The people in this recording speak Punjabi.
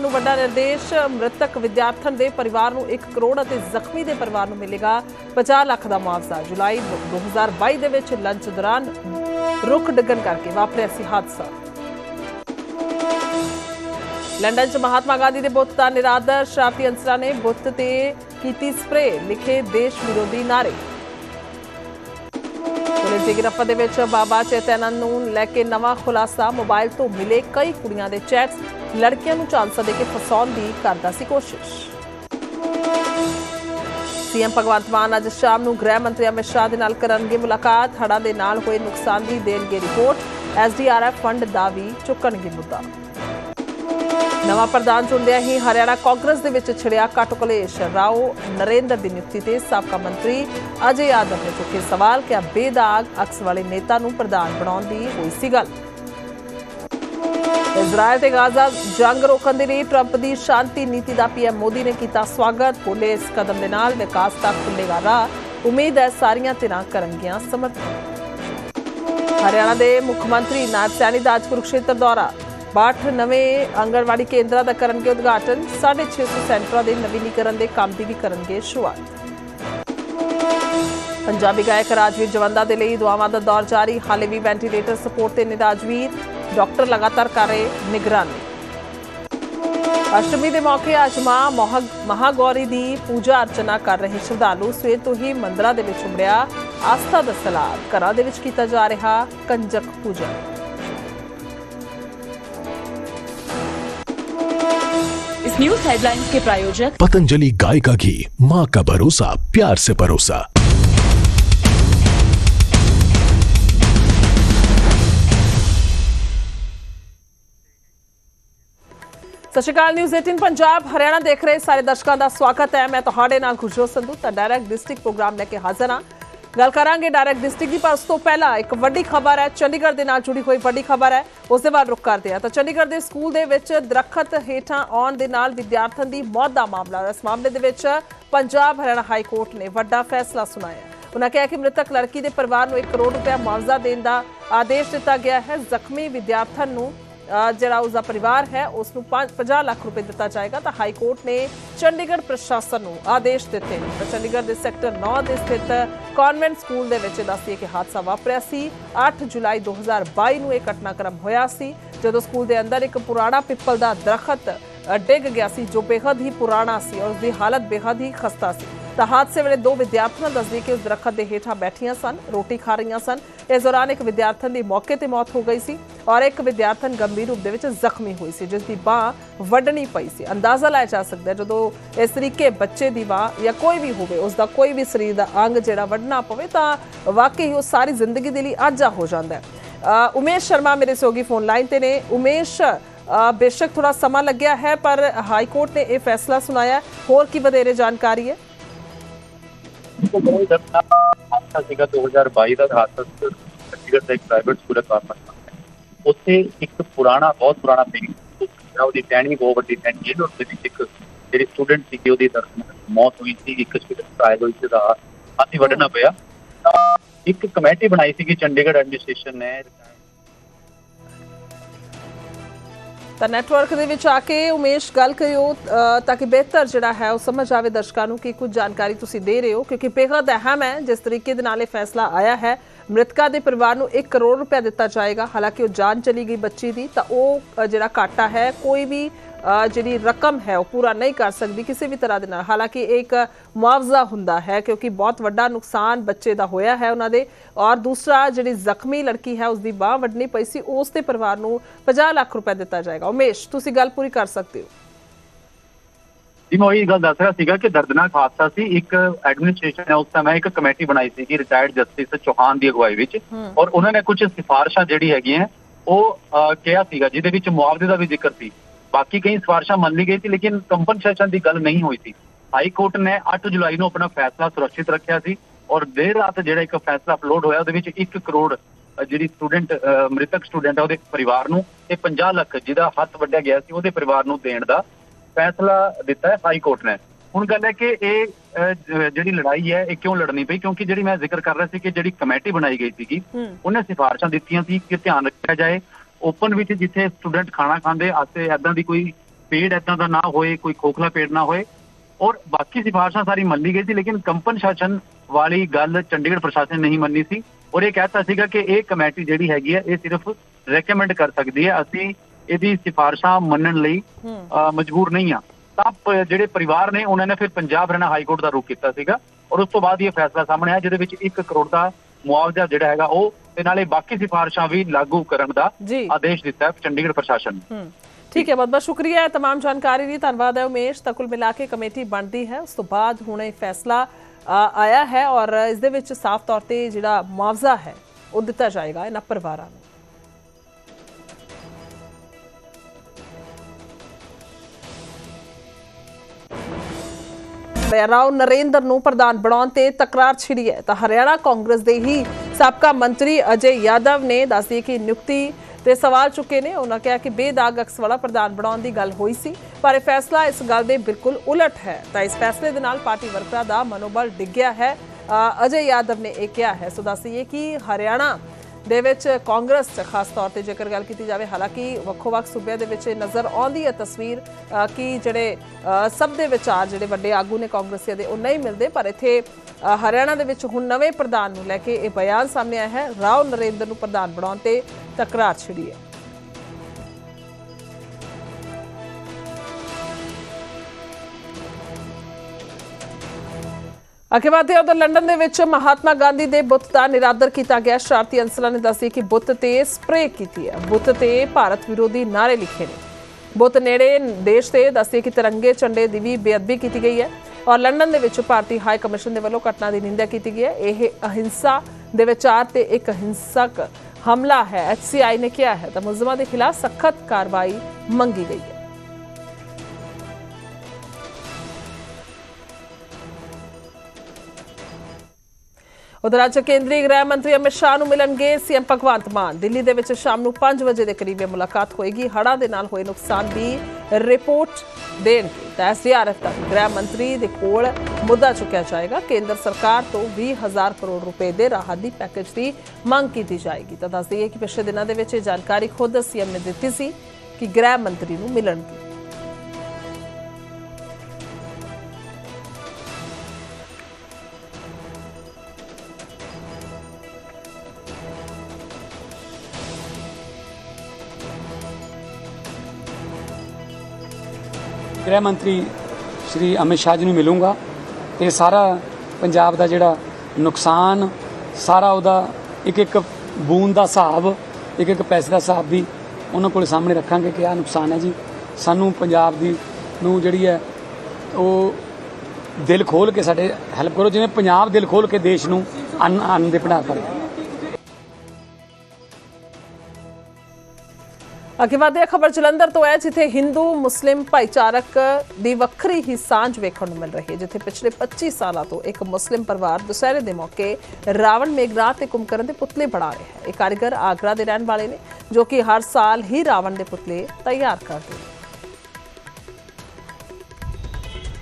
ਨੂੰ ਵੱਡਾ ਨਿਰਦੇਸ਼, ਮ੍ਰਿਤਕ ਵਿਦਿਆਰਥਣ ਦੇ ਪਰਿਵਾਰ ਨੂੰ 1 ਕਰੋੜ ਅਤੇ ਜ਼ਖਮੀ ਦੇ ਪਰਿਵਾਰ ਨੂੰ ਮਿਲੇਗਾ। 50 ਲੱਖ ਦਾ ਮੁਆਵਜ਼ਾ ਜੁਲਾਈ 2022 ਦੇ ਵਿੱਚ ਲੰਚ ਦੌਰਾਨ ਰੁੱਖ ਡਿੱਗਣ ਕਰਕੇ ਵਾਪਰਿਆ ਸੀ ਹਾਦਸਾ। ਲੰਡਨ 'ਚ ਮਹਾਤਮਾ ਗਾਂਧੀ ਦੇ ਬੁੱਤ ਦਾ ਨਿਰਾਦਰ ਸ਼ਰਾਬੀ ਅੰਸਰਾਂ ਨੇ ਬੁੱਤ ਤੇ ਕੀਤੀ ਸਪਰੇ ਲਿਖੇ ਦੇਸ਼ ਵਿਰੋਧੀ ਨਾਰੇ ਪੁਲਿਸ ਦੀ ਗ੍ਰਿਫਤ ਦੇ ਵਿੱਚ ਬਾਬਾ ਚੇਤਨਨ ਨੂੰ ਲੈ ਕੇ ਨਵਾਂ ਖੁਲਾਸਾ ਮੋਬਾਈਲ ਤੋਂ ਮਿਲੇ, ਕਈ ਕੁੜੀਆਂ ਦੇ ਚੈਟਸ ਲੜਕੀਆਂ ਨੂੰ ਝਾਂਸਾ ਦੇ ਕੇ ਫਸਾਉਣ ਦੀ ਕਰਦਾ ਸੀ ਕੋਸ਼ਿਸ਼। ਸੀਐਮ ਭਗਵੰਤ ਮਾਨ ਅੱਜ ਸ਼ਾਮ ਨੂੰ ਗ੍ਰਹਿ ਮੰਤਰੀ ਅਮਿਤ ਸ਼ਾਹ ਦੇ ਨਾਲ ਕਰਨਗੇ ਮੁਲਾਕਾਤ। ਹੜ੍ਹਾਂ ਦੇ ਨਾਲ ਹੋਏ ਨੁਕਸਾਨ ਦੀ ਦੇਣਗੇ ਰਿਪੋਰਟ। ਐਸਡੀਆਰਐਫ ਫੰਡ ਦਾ ਵੀ ਚੁੱਕਣਗੇ ਮੁੱਦਾ। ਨਵਾਂ ਪ੍ਰਧਾਨ ਚੁਣਦਿਆਂ ਹੀ ਹਰਿਆਣਾ ਕਾਂਗਰਸ ਦੇ ਵਿੱਚ ਛਿੜਿਆ ਕੱਟ ਕਲੇਸ਼। ਰਾਓ ਨਰਿੰਦਰ ਦੀ ਨਿਯੁਕਤੀ ਤੇ ਸਾਬਕਾ ਮੰਤਰੀ ਅਜੇ ਯਾਦਵ ਨੇ ਚੁੱਕੇ ਸਵਾਲ ਕਿ ਬੇਦਾਗ ਅਕਸ ਵਾਲੇ ਨੇਤਾ ਨੂੰ ਪ੍ਰਧਾਨ ਬਣਾਉਣ ਦੀ ਹੋਈ ਸੀ ਗੱਲ? ਇਜ਼ਰਾਈਲ ਤੇ ਗਾਜ਼ਾ ਜੰਗ ਰੋਕਣ ਦੇ ਲਈ ਟਰੰਪ ਦੀ ਸ਼ਾਂਤੀ ਨੀਤੀ ਦਾ ਪੀਐਮ ਮੋਦੀ ਨੇ ਕੀਤਾ ਸਵਾਗਤ। ਬੋਲੇ ਇਸ ਕਦਮ ਦੇ ਨਾਲ ਵਿਕਾਸ ਤੱਕ ਖੁੱਲੇਗਾ ਰਾਹ। ਉਮੀਦ ਹੈ ਸਾਰੀਆਂ ਧਿਰਾਂ ਕਰਨਗੀਆਂ ਸਮਰਥਨ। ਹਰਿਆਣਾ ਦੇ ਮੁੱਖ ਮੰਤਰੀ ਨਾਇਬ ਸੈਣੀ ਦਾ ਅੱਜ ਕੁਰੂਕਸ਼ੇਤਰ ਦੌਰਾ। 62 ਨਵੇਂ ਆਂਗਣਵਾੜੀ ਕੇਂਦਰਾਂ ਦਾ ਕਰਨਗੇ ਉਦਘਾਟਨ। 650 ਸੈਂਟਰਾਂ ਦੇ ਨਵੀਨੀਕਰਨ ਦੇ ਕੰਮ ਦੀ ਵੀ ਕਰਨਗੇ ਸ਼ੁਰੂਆਤ। ਪੰਜਾਬੀ ਗਾਇਕ ਰਾਜਵੀਰ ਜਵੰਦਾ ਦੇ ਲਈ ਦੁਆਵਾਂ ਦਾ ਦੌਰ ਜਾਰੀ। ਹਾਲੇ ਵੀ ਵੈਂਟੀਲੇਟਰ ਸਪੋਰਟ ਤੇ ਨੇ ਰਾਜਵੀਰ ਡਾਕਟਰ ਲਗਾਤਾਰ ਕਰ ਰਹੇ ਨਿਗਰਾਨੀ। ਅਸ਼ਟਮੀ ਦੇ ਮੌਕੇ ਅੱਜ ਮਾਂ ਮੋਹ- ਮਹਾਗੌਰੀ ਦੀ ਪੂਜਾ ਅਰਚਨਾ ਕਰ ਰਹੇ ਸ਼ਰਧਾਲੂ। ਸਵੇਰ ਤੋਂ ਹੀ ਮੰਦਰਾਂ ਦੇ ਵਿੱਚ ਉਮੜਿਆ, ਆਸਥਾ ਦਾ ਸਲਾਦ ਘਰਾਂ ਦੇ ਵਿੱਚ ਕੀਤਾ ਜਾ ਰਿਹਾ ਕੰਜਕ ਪੂਜਾ न्यूज हेडलाइंस के प्रायोजक पतंजलि गाय का घी माँ का भरोसा प्यार से परोसा ਸਤਿ ਸ਼੍ਰੀ ਅਕਾਲ ਨਿਊਜ਼ 18 ਪੰਜਾਬ ਹਰਿਆਣਾ ਦੇਖ ਰਹੇ ਸਾਰੇ ਦਰਸ਼ਕਾਂ ਦਾ ਸਵਾਗਤ ਹੈ ਮੈਂ ਤੁਹਾਡੇ ਨਾਲ ਖੁਸ਼ਰੋਤ ਸੰਧੂ ਤਾਂ ਡਾਇਰੈਕਟ ਡਿਸਟ੍ਰਿਕਟ ਪ੍ਰੋਗਰਾਮ ਲੈ ਕੇ ਹਾਜ਼ਰ ਹਾਂ ਗੱਲ ਕਰਾਂਗੇ ਡਾਇਰੈਕਟ ਡਿਸਟ੍ਰਿਕਟ ਦੀ, ਪਰ ਉਸ ਤੋਂ ਪਹਿਲਾਂ ਇੱਕ ਵੱਡੀ ਖਬਰ ਹੈ, ਚੰਡੀਗੜ੍ਹ ਦੇ ਨਾਲ ਜੁੜੀ ਹੋਈ ਵੱਡੀ ਖਬਰ ਹੈ, ਉਸ ਦੇ ਬਾਅਦ ਰੁਕ ਕਰਦੇ ਹਾਂ। ਤਾਂ ਚੰਡੀਗੜ੍ਹ ਦੇ ਸਕੂਲ ਦੇ ਵਿੱਚ ਦਰਖਤ ਹੇਠਾਂ ਆਉਣ ਦੇ ਨਾਲ ਵਿਦਿਆਰਥਣ ਦੀ ਮੌਤ ਦਾ ਮਾਮਲਾ, ਇਸ ਮਾਮਲੇ ਦੇ ਵਿੱਚ ਪੰਜਾਬ ਹਰਿਆਣਾ ਹਾਈ ਕੋਰਟ ਨੇ ਵੱਡਾ ਫੈਸਲਾ ਸੁਣਾਇਆ। ਉਹਨਾਂ ਕਿਹਾ ਕਿ ਮ੍ਰਿਤਕ ਲੜਕੀ ਦੇ ਪਰਿਵਾਰ ਨੂੰ 1 ਕਰੋੜ ਰੁਪਏ ਮੁਆਵਜ਼ਾ ਦੇਣ ਦਾ ਆਦੇਸ਼ ਦਿੱਤਾ ਗਿਆ ਹੈ। ਜ਼ਖਮੀ ਵਿਦਿਆਰਥਣ ਨੂੰ ਜਿਹੜਾ ਉਸ ਦਾ ਪਰਿਵਾਰ ਹੈ, ਉਸ ਨੂੰ 50 ਲੱਖ ਰੁਪਏ ਦਿੱਤਾ ਜਾਏਗਾ। ਤਾਂ ਹਾਈ ਕੋਰਟ ਨੇ ਚੰਡੀਗੜ੍ਹ ਪ੍ਰਸ਼ਾਸਨ ਨੂੰ ਆਦੇਸ਼ ਦਿੱਤੇ ਨੇ। ਤਾਂ ਚੰਡੀਗੜ੍ਹ ਦੇ ਸੈਕਟਰ 9 ਦੇ ਸਥਿਤ ਕਨਵੈਂਟ ਸਕੂਲ ਦੇ ਵਿੱਚ ਦੱਸਦੀ ਹੈ ਕਿ ਹਾਦਸਾ ਵਾਪਰਿਆ ਸੀ। 8 ਜੁਲਾਈ 2022 ਨੂੰ ਇਹ ਘਟਨਾਕ੍ਰਮ ਹੋਇਆ ਸੀ, ਜਦੋਂ ਸਕੂਲ ਦੇ ਅੰਦਰ ਇੱਕ ਪੁਰਾਣਾ ਪਿੱਪਲ ਦਾ ਦਰਖਤ ਡਿੱਗ ਗਿਆ ਸੀ, ਜੋ ਬੇहद ਹੀ ਪੁਰਾਣਾ ਸੀ ਔਰ ਉਸ ਦੀ ਹਾਲਤ ਬੇहद ਹੀ ਖਸਤਾ ਸੀ। ਤਾਂ ਹਾਦਸੇ ਵੇਲੇ ਦੋ ਵਿਦਿਆਰਥਣਾਂ ਦੱਸਦੀ ਕਿ ਉਸ ਦਰਖਤ ਦੇ ਹੇਠਾਂ ਬੈਠੀਆਂ ਸਨ, ਰੋਟੀ ਖਾ ਰਹੀਆਂ ਸਨ। ਇਸ ਦੌਰਾਨ ਇੱਕ ਵਿਦਿਆਰਥਣ ਦੀ ਮੌਕੇ ਤੇ ਮੌਤ ਹੋ ਗਈ ਸੀ ਔਰ ਇੱਕ ਵਿਦਿਆਰਥਣ ਗੰਭੀਰ ਰੂਪ ਦੇ ਵਿੱਚ ਜ਼ਖਮੀ ਹੋਈ ਸੀ, ਜਿਸ ਦੀ ਬਾਹ ਵੱਢਣੀ ਪਈ ਸੀ। ਅੰਦਾਜ਼ਾ ਲਾਇਆ ਜਾ ਸਕਦਾ ਜਦੋਂ ਇਸ ਤਰੀਕੇ ਬੱਚੇ ਦੀ ਬਾਹ ਜਾਂ ਕੋਈ ਵੀ ਹੋਵੇ, ਉਸ ਦਾ ਕੋਈ ਵੀ ਸਰੀਰ ਦਾ ਅੰਗ ਜਿਹੜਾ ਵੱਢਣਾ ਪਵੇ, ਤਾਂ ਵਾਕਈ ਉਹ ਸਾਰੀ ਜ਼ਿੰਦਗੀ ਦੇ ਲਈ ਆਜਾ ਹੋ ਜਾਂਦਾ ਹੈ। ਉਮੇਸ਼ ਸ਼ਰਮਾ ਮੇਰੇ ਸੋਗੀ ਫੋਨ ਲਾਈਨ ਤੇ ਨੇ। ਉਮੇਸ਼ ਬੇਸ਼ੱਕ ਥੋੜਾ ਸਮਾਂ ਲੱਗਿਆ ਹੈ, ਪਰ ਹਾਈ ਕੋਰਟ ਨੇ ਇਹ ਫੈਸਲਾ ਸੁਣਾਇਆ ਹੋਰ ਕੀ ਵਧੇਰੇ ਜਾਣਕਾਰੀ ਹੈ? ਹਾਦਸਾ ਸੀਗਾ 2022 ਦਾ ਹਾਦਸਾ ਸੀ ਚੰਡੀਗੜ੍ਹ ਦਾ ਇੱਕ ਪ੍ਰਾਈਵੇਟ ਸਕੂਲ ਕਾਰਮਨ ਉੱਥੇ ਇੱਕ ਪੁਰਾਣਾ ਬਹੁਤ ਪੁਰਾਣਾ ਪਿੰਡ ਜਿਹੜਾ ਉਹਦੀ ਟਹਿਣੀ ਬਹੁਤ ਵੱਡੀ ਵਿੱਚ ਇੱਕ ਜਿਹੜੀ ਸਟੂਡੈਂਟ ਸੀ ਉਹਦੀ ਮੌਤ ਹੋਈ ਸੀ। ਇੱਕ ਸਟੂਡੈਂਟ ਟ੍ਰਾਇਲ ਹੋਈ ਸੀ ਦਾ ਹਾਥੀ ਵੱਢਣਾ ਪਿਆ। ਇੱਕ ਕਮੇਟੀ ਬਣਾਈ ਸੀ ਕਿ ਚੰਡੀਗੜ੍ਹ ਐਡਮਿਨਿਸਟ੍ਰੇਸ਼ਨ ਨੇ। ਤਾਂ ਨੈਟਵਰਕ ਦੇ ਵਿੱਚ ਆ ਕੇ ਉਮੇਸ਼ ਗੱਲ ਕਰਿਓ ਤਾਂ ਕਿ ਬਿਹਤਰ ਜਿਹੜਾ ਹੈ ਉਹ ਸਮਝ ਆਵੇ ਦਰਸ਼ਕਾਂ ਨੂੰ ਕਿ ਕੁਝ ਜਾਣਕਾਰੀ ਤੁਸੀਂ ਦੇ ਰਹੇ ਹੋ, ਕਿਉਂਕਿ ਬੇਹੱਦ ਅਹਿਮ ਹੈ, ਜਿਸ ਤਰੀਕੇ ਦੇ ਨਾਲ ਇਹ ਫੈਸਲਾ ਆਇਆ ਹੈ, ਮ੍ਰਿਤਕਾ ਦੇ ਪਰਿਵਾਰ ਨੂੰ 1 ਕਰੋੜ ਰੁਪਏ ਦਿੱਤਾ ਜਾਏਗਾ। ਹਾਲਾਂਕਿ ਉਹ ਜਾਨ ਚਲੀ ਗਈ ਬੱਚੀ ਦੀ, ਤਾਂ ਉਹ ਜਿਹੜਾ ਘਾਟਾ ਹੈ, ਕੋਈ ਵੀ ਜਿਹੜੀ ਰਕਮ ਹੈ ਉਹ ਪੂਰਾ ਨਹੀਂ ਕਰ ਸਕਦੀ ਕਿਸੇ ਵੀ ਤਰ੍ਹਾਂ ਦੇ ਨਾਲ। ਹਾਲਾਂਕਿ ਇਹ ਇੱਕ ਮੁਆਵਜ਼ਾ ਹੁੰਦਾ ਹੈ ਕਿਉਂਕਿ ਬਹੁਤ ਵੱਡਾ ਨੁਕਸਾਨ ਬੱਚੇ ਦਾ ਹੋਇਆ ਹੈ ਉਹਨਾਂ ਦੇ। ਔਰ ਦੂਸਰਾ ਜਿਹੜੀ ਜ਼ਖਮੀ ਲੜਕੀ ਹੈ ਉਸ ਦੀ ਬਾਹ ਵੱਢਣੀ ਪਈ ਸੀ ਉਸ ਦੇ ਪਰਿਵਾਰ ਨੂੰ 50 ਲੱਖ ਰੁਪਏ ਦਿੱਤਾ ਜਾਏਗਾ। ਉਮੇਸ਼ ਤੁਸੀਂ ਗੱਲ ਪੂਰੀ ਕਰ ਸਕਦੇ ਹੋ? ਜੀ ਮੈਂ ਉਹੀ ਗੱਲ ਦੱਸ ਰਿਹਾ ਸੀਗਾ ਕਿ ਦਰਦਨਾਕ ਹਾਦਸਾ ਸੀ। ਇੱਕ ਐਡਮਿਨਿਸਟ੍ਰੇਸ਼ਨ ਨੇ ਉਸ ਸਮੇਂ ਇੱਕ ਕਮੇਟੀ ਬਣਾਈ ਸੀ ਰਿਟਾਇਰਡ ਜਸਟਿਸ ਚੌਹਾਨ ਦੀ ਅਗਵਾਈ ਵਿੱਚ। ਔਰ ਉਹਨਾਂ ਨੇ ਕੁਝ ਸਿਫਾਰਿਸ਼ਾਂ ਜਿਹੜੀ ਹੈਗੀਆਂ ਉਹ ਕਿਹਾ ਸੀਗਾ ਜਿਹਦੇ ਵਿੱਚ ਮੁਆਵਜ਼ੇ ਦਾ ਵੀ ਜ਼ਿਕਰ ਸੀ। ਬਾਕੀ ਕਈ ਸਿਫਾਰਿਸ਼ਾਂ ਮੰਨ ਲਈ ਗਈ ਸੀ ਲੇਕਿਨ ਕੰਪਨਸੇਸ਼ਨ ਦੀ ਗੱਲ ਨਹੀਂ ਹੋਈ ਸੀ। ਹਾਈ ਕੋਰਟ ਨੇ 8 ਜੁਲਾਈ ਨੂੰ ਆਪਣਾ ਫੈਸਲਾ ਸੁਰੱਖਿਅਤ ਰੱਖਿਆ ਸੀ ਔਰ ਦੇਰ ਰਾਤ ਜਿਹੜਾ ਇੱਕ ਫੈਸਲਾ ਅਪਲੋਡ ਹੋਇਆ ਉਹਦੇ ਵਿੱਚ 1 ਕਰੋੜ ਜਿਹੜੀ ਸਟੂਡੈਂਟ ਮ੍ਰਿਤਕ ਸਟੂਡੈਂਟ ਹੈ ਉਹਦੇ ਪਰਿਵਾਰ ਨੂੰ ਤੇ 50 ਲੱਖ ਜਿਹਦਾ ਹੱਥ ਵੱਢਿਆ ਗਿਆ ਸੀ ਉਹਦੇ ਪਰਿਵਾਰ ਨੂੰ ਦੇਣ ਦਾ ਫੈਸਲਾ ਦਿੱਤਾ ਹੈ ਹਾਈ ਕੋਰਟ ਨੇ। ਹੁਣ ਗੱਲ ਹੈ ਕਿ ਇਹ ਜਿਹੜੀ ਲੜਾਈ ਹੈ ਇਹ ਕਿਉਂ ਲੜਨੀ ਪਈ? ਕਿਉਂਕਿ ਜਿਹੜੀ ਮੈਂ ਜ਼ਿਕਰ ਕਰ ਰਿਹਾ ਸੀ ਕਿ ਜਿਹੜੀ ਕਮੇਟੀ ਬਣਾਈ ਗਈ ਸੀਗੀ ਉਹਨੇ ਸਿਫਾਰਿਸ਼ਾਂ ਦਿੱਤੀਆਂ ਸੀ ਕਿ ਧਿਆਨ ਰੱਖਿਆ ਜਾਏ। ਓਪਨ ਵਿੱਚ ਜਿੱਥੇ ਸਟੂਡੈਂਟ ਖਾਣਾ ਖਾਂਦੇ ਆਸੇ ਐਦਾਂ ਦੀ ਕੋਈ ਪੇੜ ਏਦਾਂ ਦਾ ਨਾ ਹੋਏ ਕੋਈ ਖੋਖਲਾ ਪੇੜ ਨਾ ਹੋਏ। ਔਰ ਬਾਕੀ ਸਿਫਾਰਸ਼ਾਂ ਸਾਰੀ ਮੰਨੀ ਗਈ ਸੀ ਲੇਕਿਨ ਕੰਪਨ ਸ਼ਾਸਨ ਵਾਲੀ ਗੱਲ ਚੰਡੀਗੜ੍ਹ ਪ੍ਰਸ਼ਾਸਨ ਨੇ ਨਹੀਂ ਮੰਨੀ ਸੀ। ਔਰ ਇਹ ਕਹਿਤਾ ਸੀਗਾ ਕਿ ਇਹ ਕਮੇਟੀ ਜਿਹੜੀ ਹੈਗੀ ਹੈ ਇਹ ਸਿਰਫ ਰეკਮੈਂਡ ਕਰ ਸਕਦੀ ਹੈ। ਅਸੀਂ ਇਹਦੀ ਸਿਫਾਰਸ਼ਾਂ ਮੰਨਣ ਲਈ ਮਜਬੂਰ ਨਹੀਂ ਆ ਤਾਂ ਜਿਹੜੇ ਪਰਿਵਾਰ ਨੇ ਉਹਨਾਂ ਨੇ ਫਿਰ ਪੰਜਾਬ ਹਰਿਆਣਾ ਹਾਈ ਕੋਰਟ ਦਾ ਰੁਖ ਕੀਤਾ ਸੀਗਾ। ਔਰ ਉਸ ਤੋਂ ਬਾਅਦ ਇਹ ਫੈਸਲਾ ਸਾਹਮਣੇ ਆਇਆ ਜਿਹਦੇ ਵਿੱਚ 1 ਕਰੋੜ ਦਾ ਮੁਆਵਜ਼ਾ ਜਿਹੜਾ ਹੈਗਾ ਉਹ ਤੇ ਨਾਲੇ ਬਾਕੀ ਸਿਫਾਰਸ਼ਾਂ ਵੀ ਲਾਗੂ ਕਰਨ ਦਾ ਆਦੇਸ਼ ਦਿੱਤਾ ਹੈ ਚੰਡੀਗੜ੍ਹ ਪ੍ਰਸ਼ਾਸਨ ਨੇ। ਠੀਕ ਹੈ ਬਹੁਤ ਬਹੁਤ ਸ਼ੁਕਰੀਆ। ਤਮਾਮ ਜਾਣਕਾਰੀ ਲਈ ਧੰਨਵਾਦ ਹੈ ਉਮੇਸ਼। ਤਾਂ ਮਿਲਾ ਕੇ ਕਮੇਟੀ ਬਣਦੀ ਹੈ। ਉਸ ਤੋਂ ਬਾਅਦ ਹੁਣ ਫੈਸਲਾ ਆਇਆ ਹੈ ਔਰ ਇਸ ਦੇ ਵਿੱਚ ਸਾਫ਼ ਤੌਰ ਤੇ ਜਿਹੜਾ ਮੁਆਵਜ਼ਾ ਹੈ ਉਹ ਦਿੱਤਾ ਜਾਏਗਾ ਇਹਨਾਂ ਪਰਿਵਾਰਾਂ ਨੂੰ। ਰਾਓ ਨਰਿੰਦਰ ਨੂੰ ਪ੍ਰਧਾਨ ਬਣਾਉਣ ਤੇ ਤਕਰਾਰ ਛਿੜੀ ਹੈ। ਤਾਂ ਹਰਿਆਣਾ ਕਾਂਗਰਸ ਦੇ ਹੀ ਸਾਬਕਾ ਮੰਤਰੀ ਅਜੇ ਯਾਦਵ ਨੇ ਦੱਸਦੀ ਕਿ ਨਿਯੁਕਤੀ ਤੇ ਸਵਾਲ ਚੁੱਕੇ ਨੇ। ਉਹਨਾਂ ਕਿਹਾ ਕਿ ਬੇਦਾਗ ਅਕਸ ਵਾਲਾ ਪ੍ਰਧਾਨ ਬਣਾਉਣ ਦੀ ਗੱਲ ਹੋਈ ਸੀ, ਪਰ ਇਹ ਫੈਸਲਾ ਇਸ ਗੱਲ ਦੇ ਬਿਲਕੁਲ ਉਲਟ ਹੈ। ਤਾਂ ਇਸ ਫੈਸਲੇ ਦੇ ਨਾਲ ਪਾਰਟੀ ਵਰਕਰਾਂ ਦਾ ਮਨੋਬਲ ਡਿੱਗਿਆ ਹੈ। ਅਜੇ ਯਾਦਵ ਨੇ ਇਹ ਕਿਹਾ ਹੈ। ਸੋ ਦੱਸੀਏ ਕਿ ਹਰਿਆਣਾ ਦੇ ਵਿੱਚ ਕਾਂਗਰਸ 'ਚ ਖਾਸ ਤੌਰ ਤੇ ਜੇਕਰ ਗੱਲ ਕੀਤੀ ਜਾਵੇ, ਹਾਲਾਂਕਿ ਵੱਖੋ-ਵੱਖ ਸੂਬਿਆਂ ਦੇ ਵਿੱਚ ਇਹ ਨਜ਼ਰ ਆਉਂਦੀ ਹੈ ਤਸਵੀਰ ਕਿ ਜਿਹੜੇ ਸਭ ਦੇ ਵਿਚਾਰ ਜਿਹੜੇ ਵੱਡੇ ਆਗੂ ਨੇ ਕਾਂਗਰਸੀਆਂ ਦੇ, ਉਹ ਨਹੀਂ ਮਿਲਦੇ, ਪਰ ਇੱਥੇ ਹਰਿਆਣਾ ਦੇ ਵਿੱਚ ਹੁਣ ਨਵੇਂ ਪ੍ਰਧਾਨ ਨੂੰ ਲੈ ਕੇ ਇਹ ਬਿਆਨ ਸਾਹਮਣੇ ਆਇਆ ਹੈ। ਰਾਓ ਨਰਿੰਦਰ ਨੂੰ ਪ੍ਰਧਾਨ ਬਣਾਉਣ ਤੇ ਤਕਰਾਰ ਛਿੜੀ ਹੈ। ਅੱਗੇ ਬਾਤ ਹੈ ਉਧਰ ਲੰਡਨ ਦੇ ਵਿੱਚ ਮਹਾਤਮਾ ਗਾਂਧੀ ਦੇ ਬੁੱਤ ਦਾ ਨਿਰਾਦਰ ਕੀਤਾ ਗਿਆ। ਸ਼ਰਾਰਤੀ ਅਨਸਰਾਂ ਨੇ ਦੱਸਿਆ ਕਿ ਬੁੱਤ ਤੇ ਸਪਰੇਅ ਕੀਤੀ ਹੈ। ਬੁੱਤ ਤੇ ਭਾਰਤ ਵਿਰੋਧੀ ਨਾਰੇ ਲਿਖੇ ਨੇ। ਬੁੱਤ ਨੇੜੇ ਦੇਸ਼ ਤੇ ਦੱਸਿਆ ਕਿ ਤਿਰੰਗੇ ਝੰਡੇ ਦੀ ਵੀ ਬੇਅਦਬੀ ਕੀਤੀ ਗਈ ਹੈ ਔਰ ਲੰਡਨ ਦੇ ਵਿੱਚ ਭਾਰਤੀ ਹਾਈ ਕਮਿਸ਼ਨ ਦੇ ਵੱਲੋਂ ਘਟਨਾ ਦੀ ਨਿੰਦਾ ਕੀਤੀ ਗਈ ਹੈ। ਇਹ ਅਹਿੰਸਾ ਦੇ ਵਿਚਾਰ ਤੇ ਇੱਕ ਹਿੰਸਕ ਹਮਲਾ ਹੈ। ਐਚਸੀਆਈ ਨੇ ਕਿਹਾ ਹੈ ਤਾਂ ਮੁਲਜ਼ਮਾਂ ਦੇ ਖਿਲਾਫ ਸਖਤ ਕਾਰਵਾਈ ਮੰਗੀ ਗਈ ਹੈ। ਉਧਰ ਅੱਜ ਕੇਂਦਰੀ ਗ੍ਰਹਿ ਮੰਤਰੀ ਅਮਿਤ ਸ਼ਾਹ ਨੂੰ ਮਿਲਣਗੇ ਸੀਐਮ ਭਗਵੰਤ ਮਾਨ। ਦਿੱਲੀ ਦੇ ਵਿੱਚ ਸ਼ਾਮ ਨੂੰ 5 ਵਜੇ ਦੇ ਕਰੀਬ ਇਹ ਮੁਲਾਕਾਤ ਹੋਏਗੀ। ਹੜ੍ਹਾਂ ਦੇ ਨਾਲ ਹੋਏ ਨੁਕਸਾਨ ਦੀ ਰਿਪੋਰਟ ਦੇਣਗੇ। ਤਾਂ ਐਸਡੀਆਰਐਫ ਤੱਕ ਗ੍ਰਹਿ ਮੰਤਰੀ ਦੇ ਕੋਲ ਮੁੱਦਾ ਚੁੱਕਿਆ ਜਾਏਗਾ। ਕੇਂਦਰ ਸਰਕਾਰ ਤੋਂ 20000 ਕਰੋੜ ਰੁਪਏ ਦੇ ਰਾਹਤ ਦੀ ਪੈਕੇਜ ਦੀ ਮੰਗ ਕੀਤੀ ਜਾਏਗੀ। ਤਾਂ ਦੱਸ ਦਈਏ ਕਿ ਪਿਛਲੇ ਦਿਨਾਂ ਦੇ ਵਿੱਚ ਇਹ ਜਾਣਕਾਰੀ ਖੁਦ ਸੀਐਮ ਨੇ ਦਿੱਤੀ ਸੀ ਕਿ ਗ੍ਰਹਿ ਮੰਤਰੀ ਨੂੰ ਮਿਲਣਗੇ। ਗ੍ਰਹਿ ਮੰਤਰੀ ਸ਼੍ਰੀ ਅਮਿਤ ਸ਼ਾਹ ਜੀ ਨੂੰ ਮਿਲੂੰਗਾ ਤੇ ਸਾਰਾ ਪੰਜਾਬ ਦਾ ਜਿਹੜਾ ਨੁਕਸਾਨ, ਸਾਰਾ ਉਹਦਾ ਇੱਕ ਇੱਕ ਬੂੰਦ ਦਾ ਹਿਸਾਬ ਇੱਕ ਇੱਕ ਪੈਸੇ ਦਾ ਹਿਸਾਬ ਵੀ ਉਹਨਾਂ ਕੋਲ ਸਾਹਮਣੇ ਰੱਖਾਂਗੇ ਕਿ ਆਹ ਨੁਕਸਾਨ ਹੈ ਜੀ। ਸਾਨੂੰ ਪੰਜਾਬ ਦੀ ਨੂੰ ਜਿਹੜੀ ਹੈ, ਉਹ ਦਿਲ ਖੋਲ ਕੇ ਸਾਡੇ ਹੈਲਪ ਕਰੋ, ਜਿਵੇਂ ਪੰਜਾਬ ਦਿਲ ਖੋਲ ਕੇ ਦੇਸ਼ ਨੂੰ ਅੰਨ ਅੰਨ ਦੇ ਭੰਡਾਰ ਭਰੇ ਅੱਗੇ ਵਧਦੇ ਖਬਰ ਜਲੰਧਰ ਤੋਂ ਹੈ, ਜਿੱਥੇ ਹਿੰਦੂ, ਮੁਸਲਿਮ ਭਾਈਚਾਰਕ ਦੀ ਵੱਖਰੀ ਹੀ ਸਾਂਝ ਵੇਖਣ ਨੂੰ ਮਿਲ ਰਹੀ ਹੈ, ਜਿੱਥੇ ਪਿਛਲੇ 25 ਸਾਲਾਂ ਤੋਂ ਇੱਕ ਮੁਸਲਿਮ ਪਰਿਵਾਰ ਦੁਸਹਿਰੇ ਦੇ ਮੌਕੇ ਰਾਵਣ ਮੇਘਨਾਥ ਤੇ ਕੁੰਭਕਰਨ ਦੇ ਪੁਤਲੇ ਬਣਾ ਰਿਹਾ ਹੈ। ਇਹ ਕਾਰੀਗਰ ਆਗਰਾ ਦੇ ਰਹਿਣ ਵਾਲੇ ਨੇ, ਜੋ ਕਿ ਹਰ ਸਾਲ ਹੀ ਰਾਵਣ ਦੇ ਪੁਤਲੇ ਤਿਆਰ ਕਰਦੇ ਨੇ।